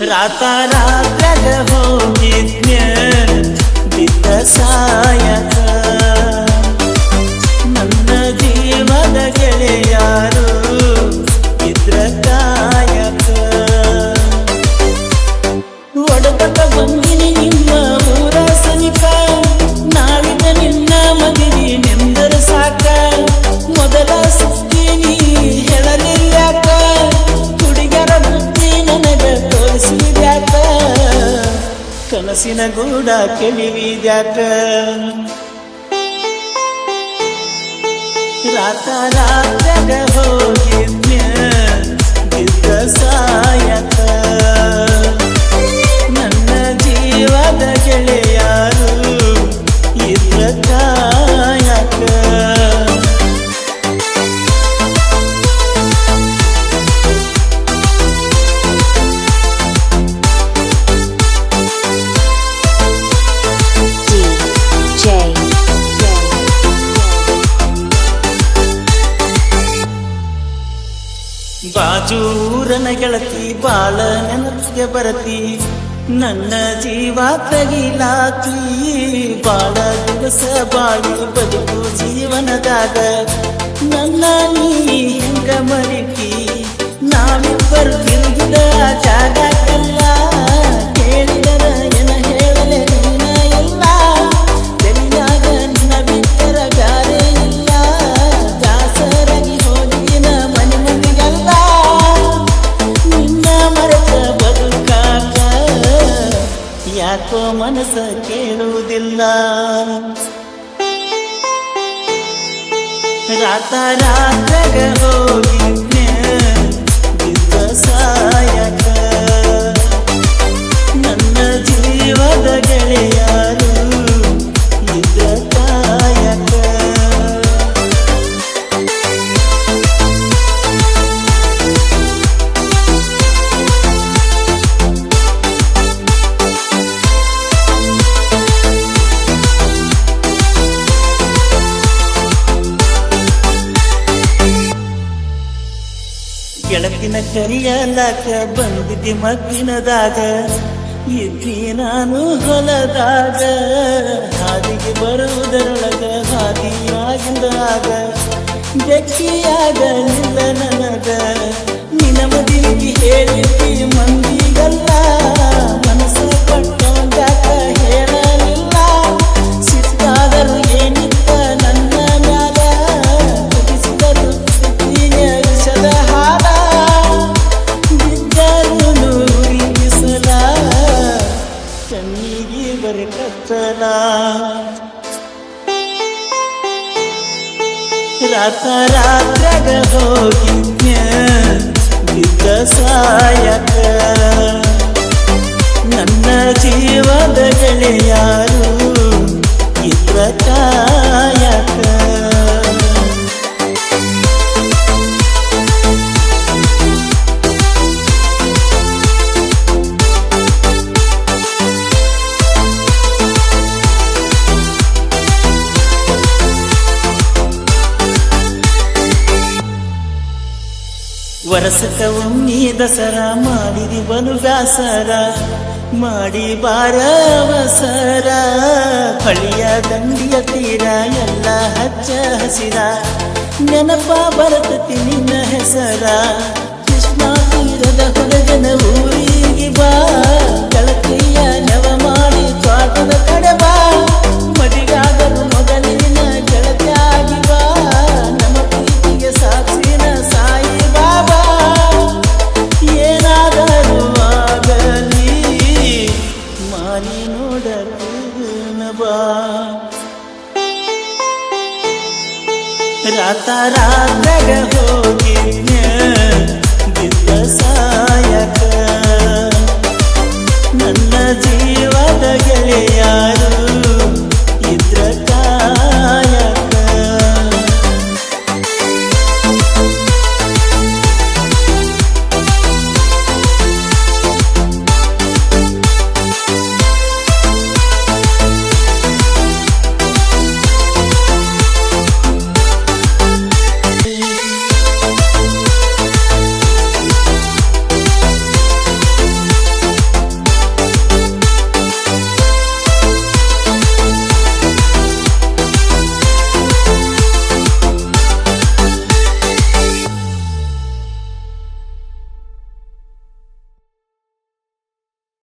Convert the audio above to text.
ರಾತ ರಾತ್ರಾಗ ಹೋಗಿದ್ನ್ಯ ಬಿದ್ದ ಸಾಯಕ ನನ್ನ ಜೀವದ ಗೆಳೆಯಾರು ಕನಸಿನ ಗೂಡ ಕೆಳಿವಿದ್ಯಾಕ? ರಾತ ರಾತ್ರಾಗ ಹೋಗಿದ್ನ್ಯ ಬಾಜೂರನ ಗೆಳತಿ ಬಾಳ ನೆನಪಿಗೆ ಬರತಿ, ನನ್ನ ಜೀವ ತಗಿಲಾತಿ ಬಾಳ ದಿವಸ ಬಾಳಿ ಬದುಕು ಜೀವನದಾಗ, ನನ್ನ ನೀ ಹೆಂಗ ಮರಿತಿ. ನಾವಿಬ್ಬರು ತಿರುಗಿದ ಜಾಗಕ್ಕೆಲ್ಲ ಯಾಕೋ ಮನಸ್ಸ ಕೇಳುವುದಿಲ್ಲ. ರಾತ ರಾತ್ರಾಗ ಹೋಗಿದ್ನೆ ಕರಿಯಲಾಕ ಬಂದಿದ್ದಿ ಮಗ್ಗಿನದಾಗ ಇದ್ದಿ ನಾನು ಹೊಲದಾಗ. ಹಾದಿಗೆ ಬರುವುದರೊಳಗ ಹಾದಿಯಾಗಿಂದಾಗ ಬೆಕ್ಕಿಯಾಗಲಿಲ್ಲ ನನಗ. ನಿನ್ನ ಮದಿಗೆ ಹೇಳಿದ್ದಿ ಮಂದಿಗಲ್ಲ. ಬರೆ ಕತ್ತಲ ರಾತ ರಾತ್ರಾಗ ಸಾಯಕ. ನನ್ನ ಜೀವದ ಗೆಳೆಯಾರು ಇದ್ರ ಕಾಯಕ ವರಸಕ ಒಮ್ಮಿ ದಸರಾ ಮಾಡಿರಿ ಬಲು ವ್ಯಾಸರ ಮಾಡಿ ಬಾರವಸರ. ಕಳಿಯ ದಂಡಿಯ ತೀರ ಎಲ್ಲ ಹಚ್ಚ ಹಸಿರ. ನೆನಪ ಬರತತಿ ನಿನ್ನ ಹೆಸರ. ಕೃಷ್ಣ ತೀರದ ಹೊರಗನ ಊರಿಗೆ ಬಾ. ಗೆಳತಿಯ ರಾತ ರಾತ್ರಾಗ ಹೋಗಿದ್ನ್ಯ ಸಾಯಕ ನನ್ನ ಜೀವದ ಗೆಳೆಯಾರು.